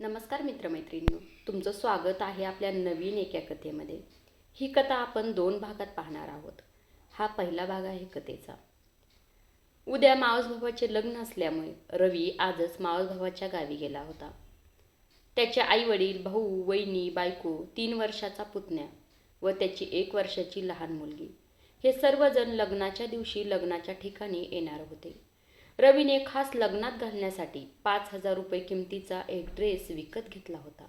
नमस्कार मित्रमैत्रिणींनो तुमचं स्वागत आहे आपल्या नवीन एका कथेमध्ये. ही कथा आपण दोन भागात पाहणार आहोत. हा पहिला भाग आहे कथेचा. उद्या मावसभावाचे लग्न असल्यामुळे रवी आजच मावसभावाच्या गावी गेला होता. त्याचे आईवडील भाऊ वहिनी बायको तीन वर्षाचा पुतण्या व त्याची एक वर्षाची लहान मुलगी हे सर्वजण लग्नाच्या दिवशी लग्नाच्या ठिकाणी येणार होते. रवीने खास लग्नात घालण्यासाठी पाच हजार रुपये किमतीचा एक ड्रेस विकत घेतला होता.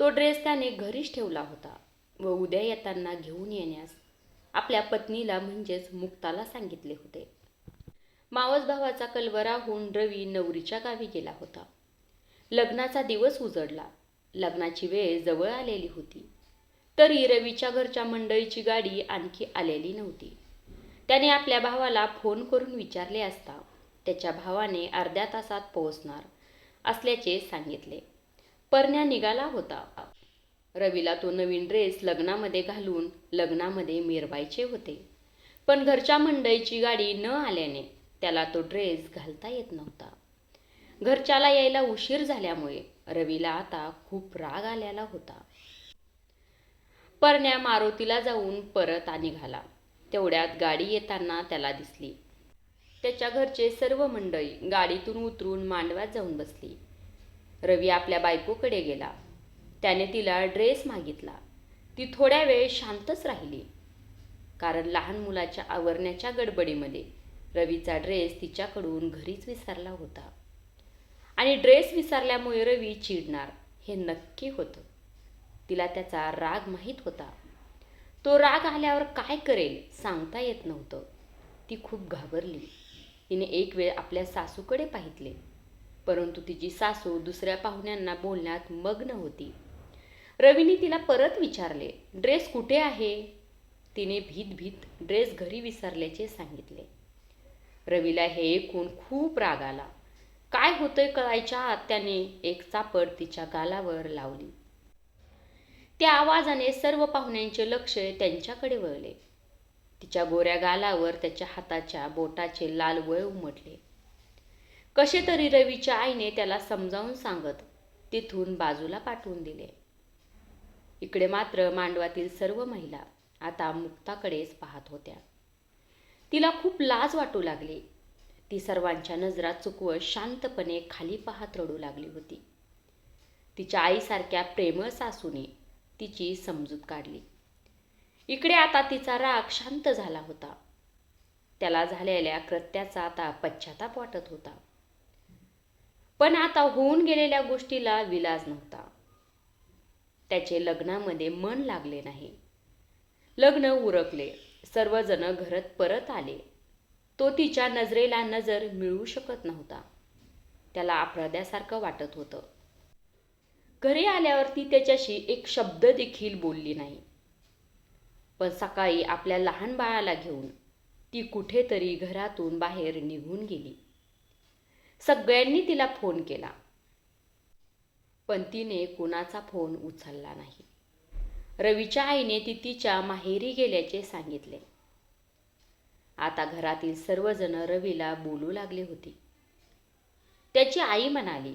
तो ड्रेस त्याने घरीच ठेवला होता व उद्या येताना घेऊन येण्यास आपल्या पत्नीला म्हणजेच मुक्ताला सांगितले होते. मावस भावाचा कलवरा होऊन रवी नवरीच्या गावी गेला होता. लग्नाचा दिवस उजडला. लग्नाची वेळ जवळ आलेली होती. तरी रवीच्या घरच्या मंडळीची गाडी आणखी आलेली नव्हती. त्याने आपल्या भावाला फोन करून विचारले असता त्याच्या भावाने अर्ध्या तासात पोहोचणार असल्याचे सांगितले. परण्या निघाला होता. रवीला तो नवीन ड्रेस लग्नामध्ये घालून लग्नामध्ये मिरवायचे होते. पण घरच्या मंडईची गाडी न आल्याने त्याला तो ड्रेस घालता येत नव्हता. घरच्याला यायला उशीर झाल्यामुळे रवीला आता खूप राग आलेला होता. परण्या मारुतीला जाऊन परत आणि घाला तेवढ्यात गाडी येताना त्याला दिसली. त्याच्या घरचे सर्व मंडळी गाडीतून उतरून मांडवात जाऊन बसली. रवी आपल्या बायकोकडे गेला. त्याने तिला ड्रेस मागितला. ती थोड्या वेळ शांतच राहिली. कारण लहान मुलाच्या आवरण्याच्या गडबडीमध्ये रवीचा ड्रेस तिच्याकडून घरीच विसरला होता. आणि ड्रेस विसरल्यामुळे रवी चिडणार हे नक्की होतं. तिला त्याचा राग माहीत होता. तो राग आल्यावर काय करेल सांगता येत नव्हतं. ती खूप घाबरली. तिने एक वेळ आपल्या सासूकडे पाहितले. परंतु तिची सासू दुसऱ्या पाहुण्यांना बोलण्यात मग्न होती. रवीने तिला परत विचारले ड्रेस कुठे आहे? तिने भीत भीत ड्रेस घरी विसरल्याचे सांगितले. रवीला हे ऐकून खूप राग आला. काय होतंय कळायच्या आत? त्याने एक चापड तिच्या गालावर लावली. त्या आवाजाने सर्व पाहुण्यांचे लक्ष त्यांच्याकडे वळले. तिच्या गोऱ्या गालावर त्याच्या हाताच्या बोटाचे लाल वळ उमटले. कसे तरी रवीच्या आईने त्याला समजावून सांगत तिथून बाजूला पाठवून दिले. इकडे मात्र मांडवातील सर्व महिला आता मुक्ताकडेच पाहत होत्या. तिला खूप लाज वाटू लागली. ती सर्वांच्या नजरा चुकवत शांतपणे खाली पाहत रडू लागली होती. तिच्या आईसारख्या प्रेमळ सासूने तिची समजूत काढली. इकडे आता तिचा राग शांत झाला होता. त्याला झालेल्या कृत्याचा आता पश्चाताप वाटत होता. पण आता होऊन गेलेल्या गोष्टीला विलाज नव्हता. त्याचे लग्नामध्ये मन लागले नाही. लग्न उरकले. सर्वजण घरात परत आले. तो तिच्या नजरेला नजर मिळवू शकत नव्हता. त्याला अपराध्यासारखं वाटत होतं. घरी आल्यावर ती त्याच्याशी एक शब्द देखील बोलली नाही. पण सकाळी आपल्या लहान बाळाला घेऊन ती कुठेतरी घरातून बाहेर निघून गेली. सगळ्यांनी तिला फोन केला. पण तिने कुणाचा फोन उचलला नाही. रवीच्या आईने ती तिच्या माहेरी गेल्याचे सांगितले. आता घरातील सर्वजण रवीला बोलू लागले होते. त्याची आई म्हणाली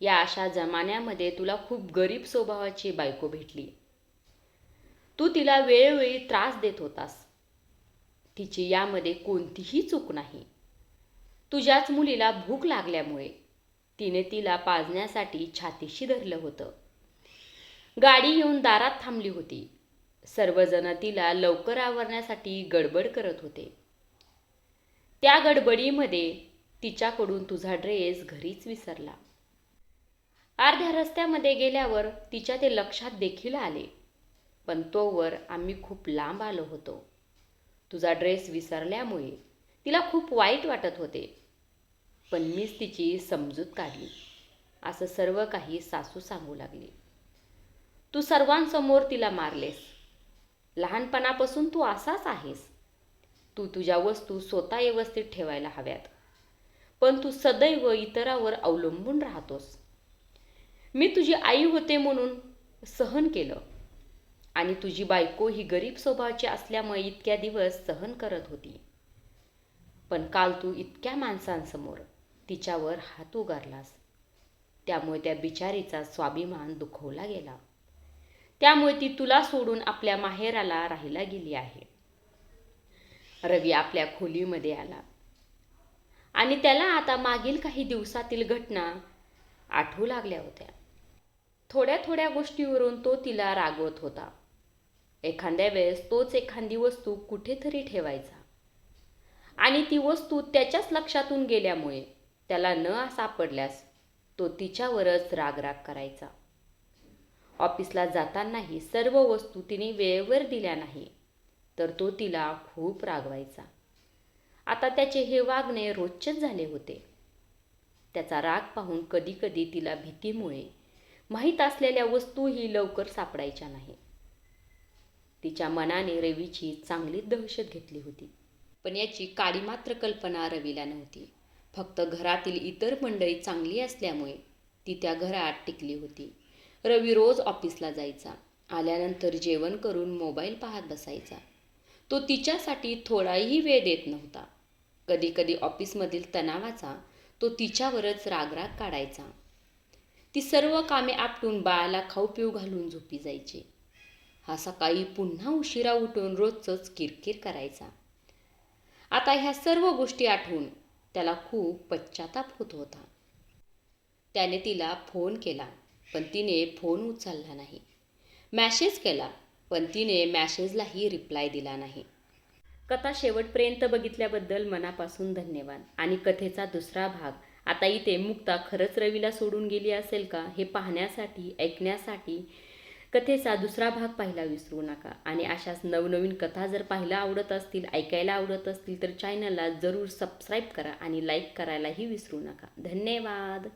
या अशा जमान्यामध्ये तुला खूप गरीब स्वभावाची बायको भेटली. तू तिला वेळोवेळी त्रास देत होतास. तिची यामध्ये कोणतीही चूक नाही. तुझ्याच मुलीला भूक लागल्यामुळे तिने तिला पाजण्यासाठी छातीशी धरलं होतं. गाडी येऊन दारात थांबली होती. सर्वजण तिला लवकर आवरण्यासाठी गडबड करत होते. त्या गडबडीमध्ये तिच्याकडून तुझा ड्रेस घरीच विसरला. अर्ध्या रस्त्यामध्ये गेल्यावर तिच्या ते लक्षात देखील आले. पण तोवर आम्ही खूप लांब आलो होतो. तुझा ड्रेस विसरल्यामुळे तिला खूप वाईट वाटत होते. पण मीच तिची समजूत काढली. असं सर्व काही सासू सांगू लागली. तू सर्वांसमोर तिला मारलेस. लहानपणापासून तू असाच आहेस. तू तुझ्या वस्तू स्वतः व्यवस्थित ठेवायला हव्यात. पण तू सदैव इतरावर अवलंबून राहतोस. मी तुझी आई होते म्हणून सहन केलं. आणि तुझी बायको ही गरीब स्वभावाची असल्यामुळे इतक्या दिवस सहन करत होती. पण काल तू इतक्या माणसांसमोर तिच्यावर हात उगारलास. त्यामुळे त्या बिचारीचा स्वाभिमान दुखवला गेला. त्यामुळे ती तुला सोडून आपल्या माहेराला राहायला गेली आहे. रवी आपल्या खोलीमध्ये आला. आणि त्याला आता मागील काही दिवसातील घटना आठवू लागल्या होत्या. थोड्या थोड्या गोष्टीवरून तो तिला रागवत होता. एखाद्या वेळेस तोच एखादी वस्तू कुठेतरी ठेवायचा. आणि ती वस्तू त्याच्याच लक्षातून गेल्यामुळे त्याला न सापडल्यास तो तिच्यावरच रागराग करायचा. ऑफिसला जातानाही सर्व वस्तू तिने वेळेवर दिल्या नाही तर तो तिला खूप रागवायचा. आता त्याचे हे वागणे रोजचेच झाले होते. त्याचा राग पाहून कधीकधी तिला भीतीमुळे माहीत असलेल्या वस्तूही लवकर सापडायच्या नाही. तिच्या मनाने रवीची चांगलीच दहशत घेतली होती. पण याची काळी मात्र कल्पना रवीला नव्हती. फक्त घरातील इतर मंडळी चांगली असल्यामुळे ती त्या घरात टिकली होती. रवी रोज ऑफिसला जायचा. आल्यानंतर जेवण करून मोबाईल पाहत बसायचा. तो तिच्यासाठी थोडाही वेळ देत नव्हता. कधीकधी ऑफिसमधील तणावाचा तो तिच्यावरच रागराग काढायचा. ती सर्व कामे आपटून बाळाला खाऊ पिऊ घालून झोपी जायची. हा सकाळी पुन्हा उशिरा उठून रोजचंच किरकिर करायचा. आता ह्या सर्व गोष्टी आठवून त्याला खूप पश्चाताप होत होता. त्याने तिला फोन केला पण तिने फोन उचलला नाही. मॅसेज केला पण तिने मॅसेजलाही रिप्लाय दिला नाही. कथा शेवटपर्यंत बघितल्याबद्दल मनापासून धन्यवाद. आणि कथेचा दुसरा भाग आता इथे मुक्ता खरंच रवीला सोडून गेली असेल का हे पाहण्यासाठी ऐकण्यासाठी कथेचा दुसरा भाग पाहायला विसरू नका. आणि अशाच नवनवीन कथा जर पाहायला आवडत असतील ऐकायला आवडत असतील तर चॅनलला जरूर सबस्क्राईब करा आणि लाईक करायलाही विसरू नका. धन्यवाद.